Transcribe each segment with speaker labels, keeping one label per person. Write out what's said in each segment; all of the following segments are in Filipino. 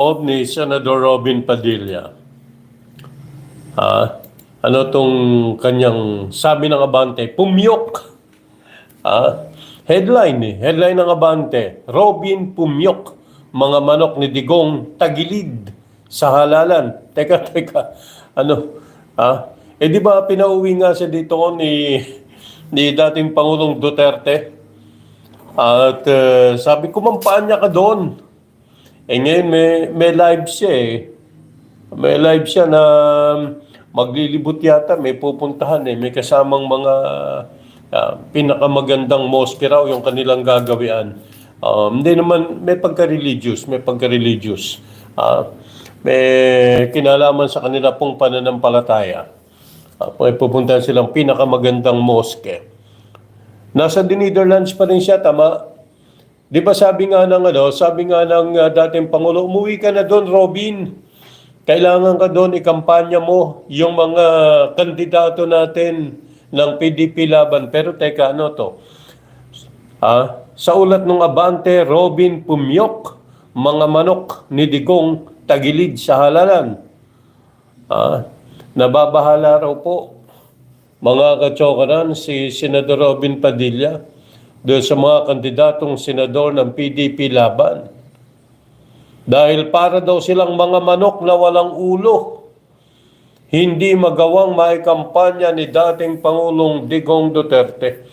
Speaker 1: of ni Senador Robin Padilla. Ah, ano tong kanyang sabi ng Abante, pumyok. Ah, headline eh, headline ng Abante, Robin pumyok, mga manok ni Digong tagilid sa halalan. Teka, teka, ano, ah, eh di ba pinauwi nga siya dito ni, ni dating Pangulong Duterte? At eh, sabi ko, mampaan niya ka doon. Eh ngayon may, may live siya eh. May live siya na maglilibot yata, may pupuntahan eh. May kasamang mga ah, pinakamagandang mosque raw yung kanilang gagawian. Um, hindi naman, may pagka-religious, may pagka-religious. Ah, may kinalaman sa kanila pong pananampalataya. Uh, may pupuntahan silang pinakamagandang mosque. Nasa the Netherlands pa rin siya, tama? Di ba sabi nga ng ano, sabi nga ng uh, dating Pangulo, umuwi ka na doon, Robin. Kailangan ka doon, ikampanya mo yung mga kandidato natin ng PDP laban. Pero teka, ano to? Ah, sa ulat ng Abante, Robin Pumyok, mga manok ni Digong tagilid sa halalan. Ah, nababahala raw po mga katsokaran, si Senador Robin Padilla doon sa mga kandidatong senador ng PDP laban. Dahil para daw silang mga manok na walang ulo, hindi magawang maikampanya ni dating Pangulong Digong Duterte.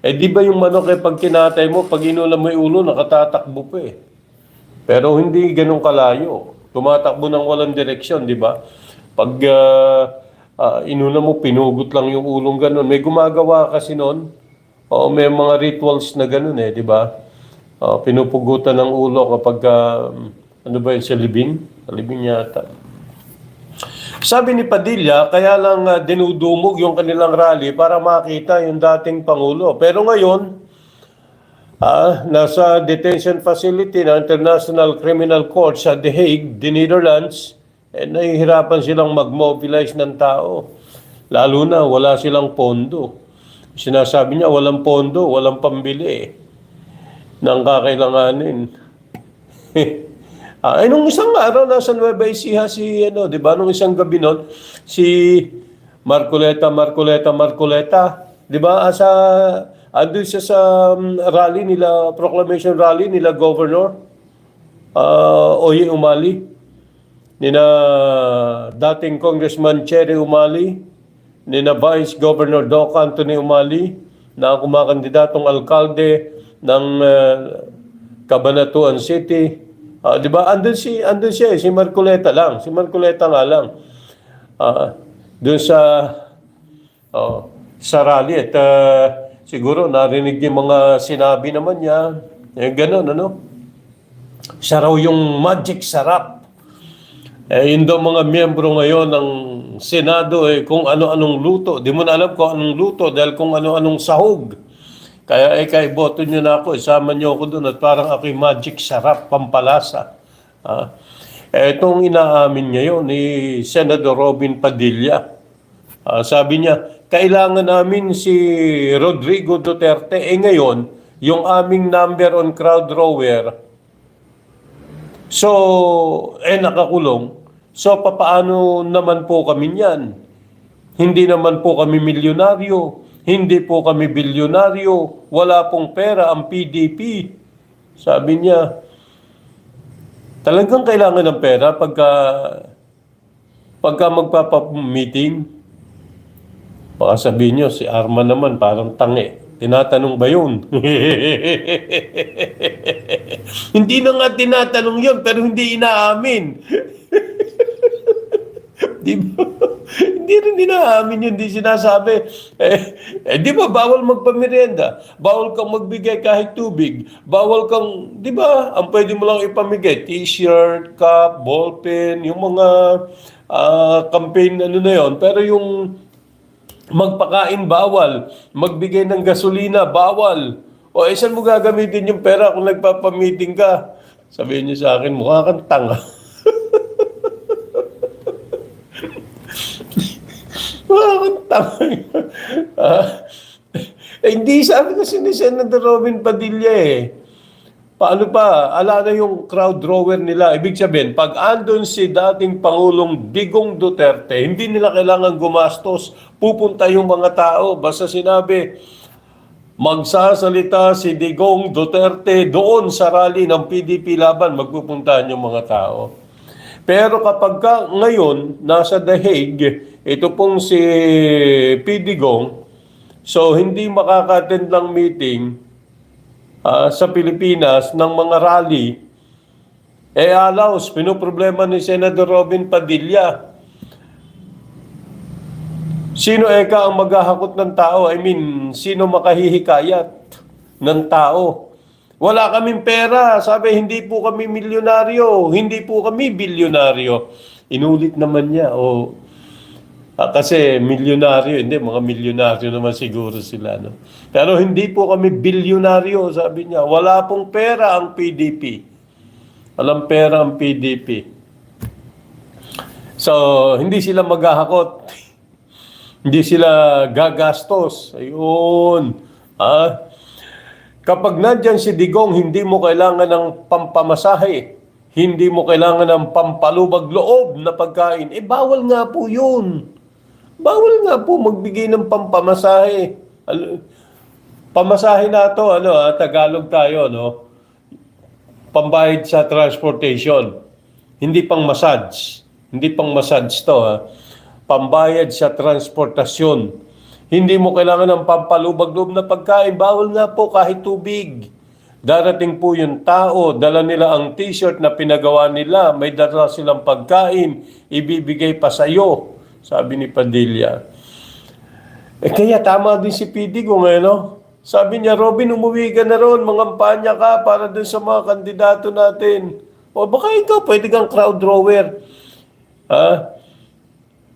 Speaker 1: Eh di ba yung manok eh pag kinatay mo, pag inulam mo yung ulo, nakatatakbo pa eh. Pero hindi ganun kalayo. Tumatakbo ng walang direksyon, di ba? Pag uh, uh, inuna mo, pinugot lang yung ulong ganun. May gumagawa kasi noon. O may mga rituals na ganun eh, di ba? Uh, pinupugutan ng ulo kapag, uh, ano ba yun, sa libing? Sa yata. Sabi ni Padilla, kaya lang uh, dinudumog yung kanilang rally para makita yung dating Pangulo. Pero ngayon, ah, nasa detention facility ng International Criminal Court sa The Hague, the Netherlands, eh, nahihirapan silang mag-mobilize ng tao. Lalo na wala silang pondo. Sinasabi niya walang pondo, walang pambili eh, ng kakailanganin. ah, ay, nung isang araw, nasa Nueva Ecija si, ano, di ba, nung isang gabi nun, si Marcoleta, Marcoleta, Marcoleta, di ba, ah, sa, andun siya sa um, rally nila, proclamation rally nila, Governor, uh, Oye Umali, nina dating Congressman Cherry Umali, nina Vice Governor Doc Anthony Umali, na kumakandidatong alkalde ng uh, Cabanatuan City. Ah, 'di ba? Andun si andun siya, eh, si Marcoleta lang. Si Marcoleta nga lang. Ah, doon sa oh, sa rally at ah, siguro narinig yung mga sinabi naman niya. Eh, ganun, ano? Siya raw yung magic sarap. Eh, yun daw mga miyembro ngayon ng Senado, eh, kung ano-anong luto. Di mo na alam kung anong luto dahil kung ano-anong sahog. Kaya eh, kay boto nyo na ako, isama nyo ako doon at parang ako'y magic sarap, pampalasa. Ah. Eh, itong inaamin ngayon ni Senator Robin Padilla. Ah, sabi niya, kailangan namin si Rodrigo Duterte. Eh ngayon, yung aming number on crowd drawer, so, eh nakakulong. So, papaano naman po kami niyan? Hindi naman po kami milyonaryo. Hindi po kami bilyonaryo. Wala pong pera ang PDP. Sabi niya, talagang kailangan ng pera pagka pagka magpapa-meeting. Baka sabihin niyo, si Arma naman parang tangi. Tinatanong ba yun? hindi na nga tinatanong yun, pero hindi inaamin. Di ba? hindi rin dinaamin yun, hindi sinasabi. Eh, eh, di ba, bawal magpamerienda. Bawal kang magbigay kahit tubig. Bawal kang, di ba, ang pwede mo lang ipamigay, t-shirt, cup, ballpen, yung mga ah, campaign ano na yon. Pero yung magpakain, bawal. Magbigay ng gasolina, bawal. O, eh, saan mo gagamitin yung pera kung nagpapamiting ka? Sabihin niyo sa akin, mukha kang tanga. Bakit tama ah, eh, hindi sabi kasi ni Senator Robin Padilla eh. Paano pa? Ala na yung crowd drawer nila. Ibig sabihin, pag andun si dating Pangulong Digong Duterte, hindi nila kailangan gumastos. Pupunta yung mga tao. Basta sinabi, magsasalita si Digong Duterte doon sa rally ng PDP laban, magpupuntahan yung mga tao. Pero kapag ka ngayon, nasa The Hague, ito pong si P. Digong, so hindi makaka-attend ng meeting, ah, sa Pilipinas ng mga rally, eh alaos, pinoproblema ni Senator Robin Padilla. Sino eka ang maghahakot ng tao? I mean, sino makahihikayat ng tao? Wala kaming pera. Sabi, hindi po kami milyonaryo. Hindi po kami bilyonaryo. Inulit naman niya. O, Ah, kasi milyonaryo, hindi, mga milyonaryo naman siguro sila. No? Pero hindi po kami bilyonaryo, sabi niya. Wala pong pera ang PDP. Walang pera ang PDP. So, hindi sila maghahakot. hindi sila gagastos. Ayun. Ah, Kapag nandyan si Digong, hindi mo kailangan ng pampamasahe. Hindi mo kailangan ng pampalubag loob na pagkain. Eh, bawal nga po yun. Bawal nga po magbigay ng pampamasahe. Pamasahe na to, ano, ah, Tagalog tayo, no? Pambayad sa transportation. Hindi pang massage. Hindi pang massage to, ha? Pambayad sa transportasyon. Hindi mo kailangan ng pampalubag loob na pagkain. Bawal nga po kahit tubig. Darating po yung tao, dala nila ang t-shirt na pinagawa nila, may dala silang pagkain, ibibigay pa sa iyo, sabi ni Padilla. Eh kaya tama din si kung ano. Sabi niya, Robin, umuwi ka na ron, mangampanya ka para dun sa mga kandidato natin. O baka ikaw, pwede kang crowd drawer. Ha?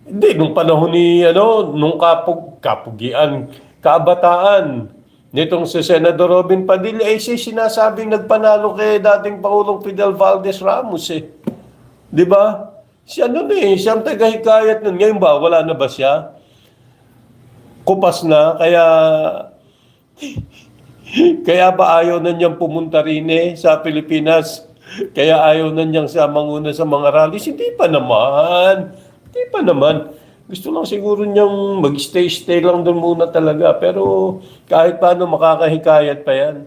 Speaker 1: Hindi, nung panahon ni, ano, nung kapug, kapugian, kabataan, nitong si Senador Robin Padilla, eh siya sinasabing nagpanalo kay dating Pangulong Fidel Valdez Ramos eh. Di ba? Siya nun eh, siyang tagahikayat nun. Ngayon ba, wala na ba siya? Kupas na, kaya... kaya ba ayaw na niyang pumunta rin eh sa Pilipinas? Kaya ayaw na niyang sa manguna sa mga rallies? Hindi pa naman. Hindi pa naman. Gusto lang siguro niyang mag-stay-stay lang doon muna talaga. Pero kahit paano makakahikayat pa yan.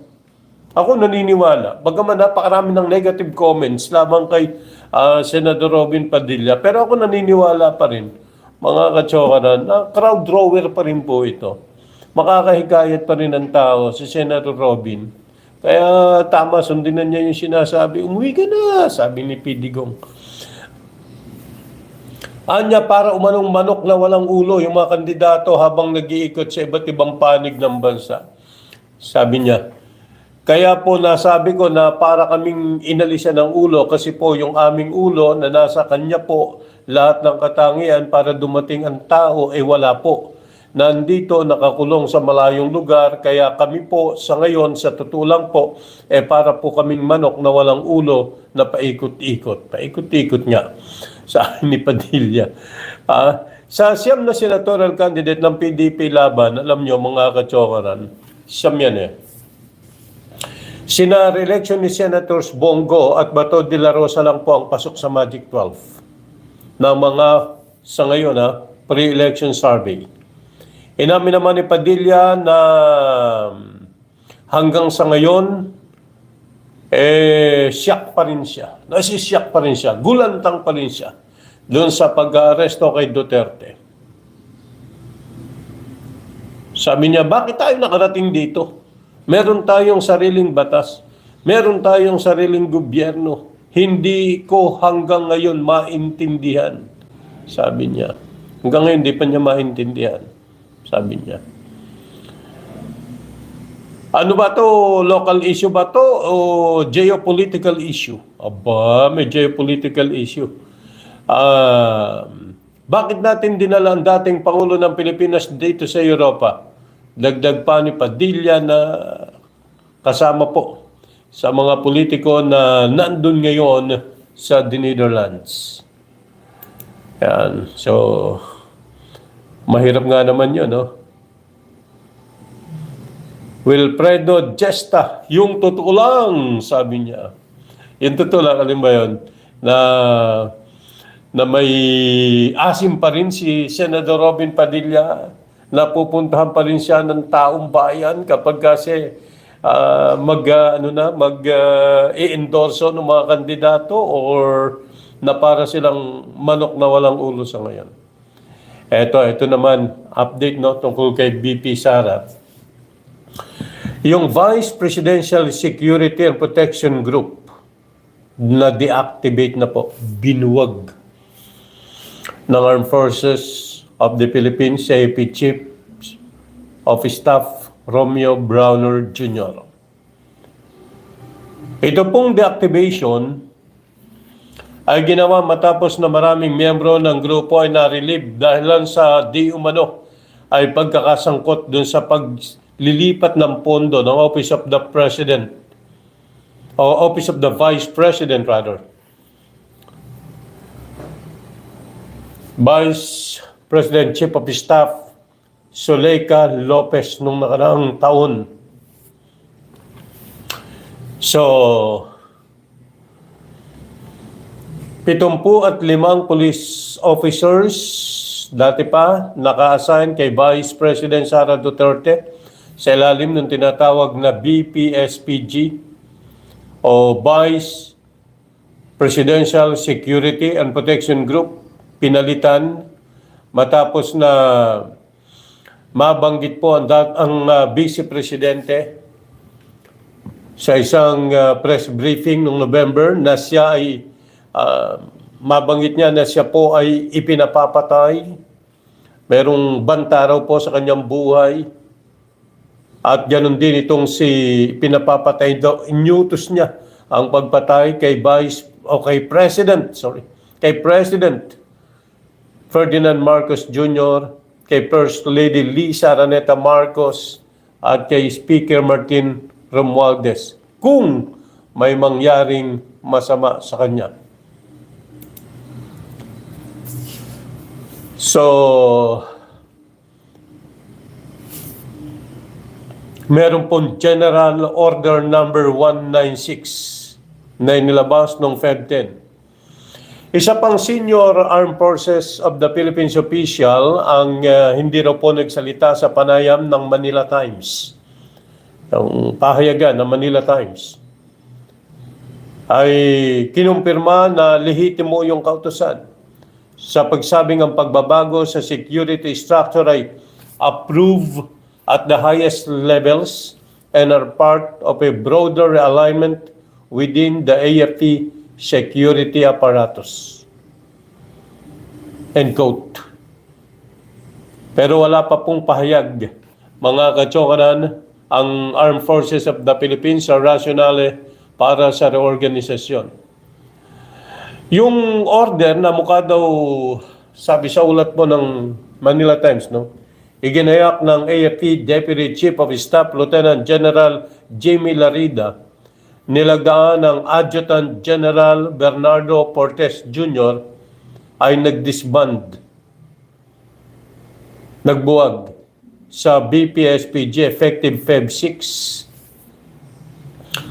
Speaker 1: Ako naniniwala. Bagaman napakarami ng negative comments lamang kay ah, Senador Robin Padilla. Pero ako naniniwala pa rin, mga katsokaran, na crowd drawer pa rin po ito. Makakahikayat pa rin ng tao si Senator Robin. Kaya tama, sundin na niya yung sinasabi, umuwi ka na, sabi ni Pidigong. Anya para umanong manok na walang ulo yung mga kandidato habang nag-iikot sa iba't ibang panig ng bansa. Sabi niya, kaya po nasabi ko na para kaming inalisan ng ulo kasi po yung aming ulo na nasa kanya po lahat ng katangian para dumating ang tao ay wala po. Nandito nakakulong sa malayong lugar kaya kami po sa ngayon sa tutulang po eh para po kaming manok na walang ulo na paikot-ikot. Paikot-ikot nga sa ni Padilla. Ah, sa siyam na senatorial candidate ng PDP laban, alam nyo mga katsokaran, siyam yan eh. Sina re-election ni Senators Bongo at Bato de la Rosa lang po ang pasok sa Magic 12 ng mga sa ngayon ha, pre-election survey. Inamin naman ni Padilla na hanggang sa ngayon eh siyak pa rin siya. Nasisiyak pa rin siya. Gulantang pa rin siya doon sa pag-aresto kay Duterte. Sabi niya, bakit tayo nakarating dito? Meron tayong sariling batas. Meron tayong sariling gobyerno. Hindi ko hanggang ngayon maintindihan. Sabi niya. Hanggang ngayon, hindi pa niya maintindihan. Sabi niya. Ano ba to? Local issue ba to? O geopolitical issue? Aba, may geopolitical issue. Ah, bakit natin dinala ang dating Pangulo ng Pilipinas dito sa Europa? Dagdag pa ni Padilla na kasama po sa mga politiko na nandun ngayon sa the Netherlands. Yan. So, mahirap nga naman yun, no? Wilfredo Gesta, yung totoo lang, sabi niya. Yung totoo lang, alam ba yun? Na, na may asim pa rin si Senador Robin Padilla, na pupuntahan pa rin siya ng taong bayan kapag kasi ah, mag, ah, ano na, mag ah, i-endorso ng mga kandidato or na para silang manok na walang ulo sa ngayon. Eto, ito naman, update no, tungkol kay BP Sara. Yung Vice Presidential Security and Protection Group na deactivate na po, binuwag ng Armed Forces of the Philippines, CAP Chief of Staff Romeo Browner Jr. Ito pong deactivation ay ginawa matapos na maraming miyembro ng grupo ay na-relieve dahil lang sa di umano ay pagkakasangkot dun sa paglilipat ng pondo ng Office of the President o Office of the Vice President rather. Vice President Chief of Staff Suleika Lopez nung nakaraang taon. So, Pitumpu at limang police officers dati pa naka-assign kay Vice President Sara Duterte sa ilalim ng tinatawag na BPSPG o Vice Presidential Security and Protection Group pinalitan matapos na mabanggit po ang, ang ah, Vice Presidente sa isang ah, press briefing noong November na siya ay ah, mabanggit niya na siya po ay ipinapapatay. Merong banta raw po sa kanyang buhay. At ganun din itong si pinapapatay daw, inutos niya ang pagpatay kay Vice o kay President, sorry, kay President Ferdinand Marcos Jr., kay First Lady Lisa Raneta Marcos, at kay Speaker Martin Romualdez kung may mangyaring masama sa kanya. So, meron pong General Order Number 196 na inilabas noong Feb 10. Isa pang senior armed forces of the Philippines official ang uh, hindi raw po nagsalita sa panayam ng Manila Times. Ang pahayagan ng Manila Times ay kinumpirma na lehitimo yung kautosan sa pagsabing ang pagbabago sa security structure ay approved at the highest levels and are part of a broader alignment within the AFP security apparatus. End quote. Pero wala pa pong pahayag, mga katsokanan, ang Armed Forces of the Philippines sa rationale para sa reorganisasyon. Yung order na mukha daw, sabi sa ulat po ng Manila Times, no? Iginayak ng AFP Deputy Chief of Staff Lieutenant General Jamie Larida, nilagdaan ng Adjutant General Bernardo Portes Jr. ay nagdisband, nagbuwag sa BPSPG effective Feb 6.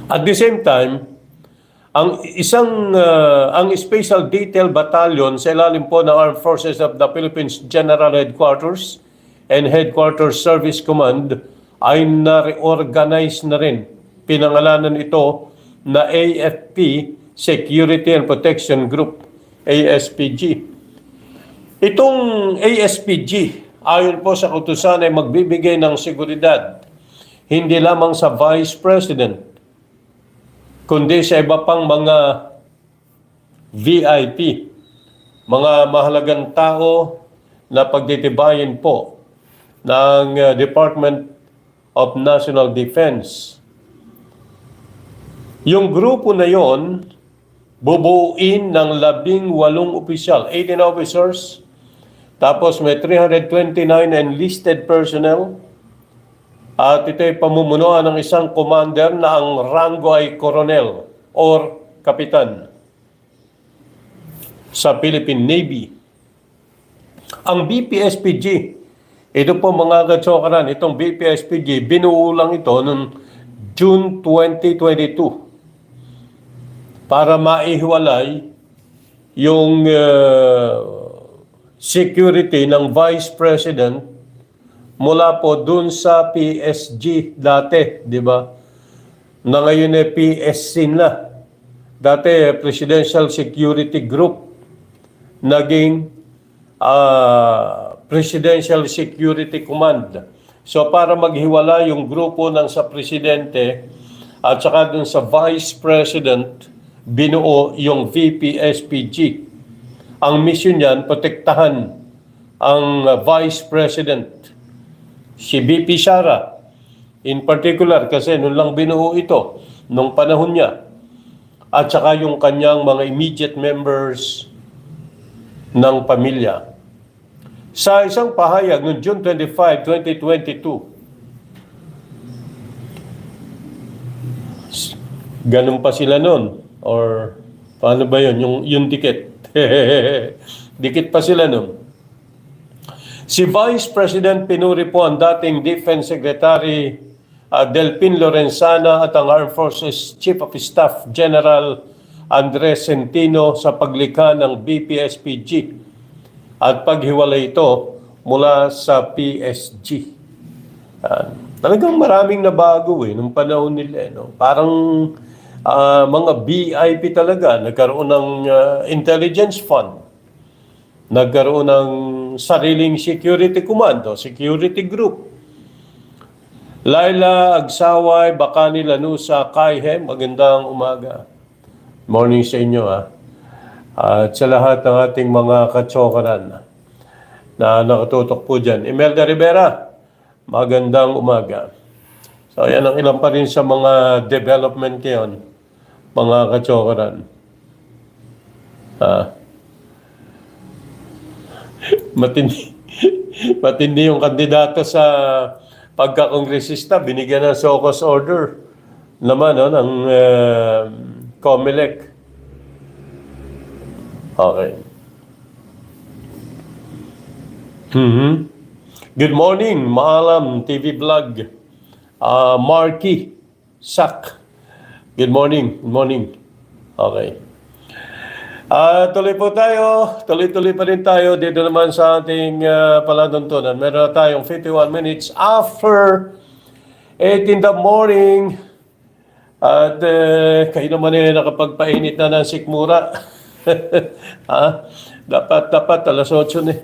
Speaker 1: At the same time, ang isang uh, ang Special Detail Battalion sa ilalim po ng Armed Forces of the Philippines General Headquarters and Headquarters Service Command ay na-reorganize na rin. Pinangalanan ito na AFP Security and Protection Group, ASPG. Itong ASPG, ayon po sa kutusan ay magbibigay ng seguridad hindi lamang sa Vice President, kundi sa iba pang mga VIP, mga mahalagang tao na pagtitibayin po ng uh, Department of National Defense. Yung grupo na yon, bubuuin ng labing walong opisyal, 18 officers, tapos may 329 enlisted personnel, at ito ay pamumunuan ng isang commander na ang rango ay coronel or kapitan sa Philippine Navy. Ang BPSPG, Ito po mga katsokaran, itong BPSPG, binuo lang ito noong June 2022 para maihiwalay yung uh, security ng Vice President mula po dun sa PSG dati, di ba? Na ngayon ay PSC na. Dati Presidential Security Group naging ah, Presidential Security Command. So para maghiwala yung grupo ng sa presidente at saka dun sa vice president, binuo yung VP-SPG. Ang mission niyan, protektahan ang uh, vice president, si VP Sara. In particular, kasi nung lang binuo ito, nung panahon niya, at saka yung kanyang mga immediate members ng pamilya. Sa isang pahayag noong June 25, 2022, ganun pa sila noon. Or paano ba yun? Yung, yung dikit. dikit pa sila noon. Si Vice President Pinuri po ang dating Defense Secretary uh, Delpin Lorenzana at ang Armed Forces Chief of Staff General Andres Centino sa paglikha ng BPSPG at paghiwalay ito mula sa PSG. Ah, talagang maraming nabago eh nung panahon nila. eh, No? Parang ah, mga BIP talaga. Nagkaroon ng ah, intelligence fund. Nagkaroon ng sariling security commando, security group. Laila Agsaway, Bakani Lanusa, Kaihem, magandang umaga. Morning sa inyo ha. At sa lahat ng ating mga katsokaran na nakatutok po dyan. Imelda Rivera, magandang umaga. So yan ang ilan pa rin sa mga development ngayon, mga katsokaran. Ah. matindi, matindi yung kandidato sa pagkakongresista, binigyan ng SOCOS order naman no, ng uh, COMELEC. Okay. Mhm. Good morning, Maalam TV Vlog. Ah, Marky Sak. Good morning. Good morning. Okay. Ah, tuloy po tayo. Tuloy-tuloy pa rin tayo dito naman sa ating uh, paladuntunan. Meron na tayong 51 minutes after 8 in the morning. At uh, kayo naman eh nakapagpainit na ng sikmura. ha? Dapat, dapat alas 8 na eh.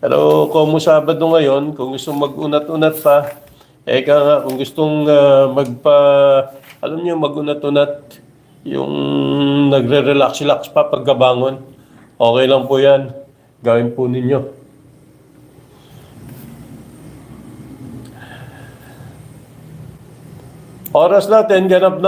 Speaker 1: Pero kung Sabado ngayon, kung gusto mag-unat-unat pa, eh ka nga, kung gustong ah, magpa, alam niyo, mag-unat-unat, yung nagre-relax-relax pa pagkabangon, okay lang po yan. Gawin po ninyo. Oras natin, ganap na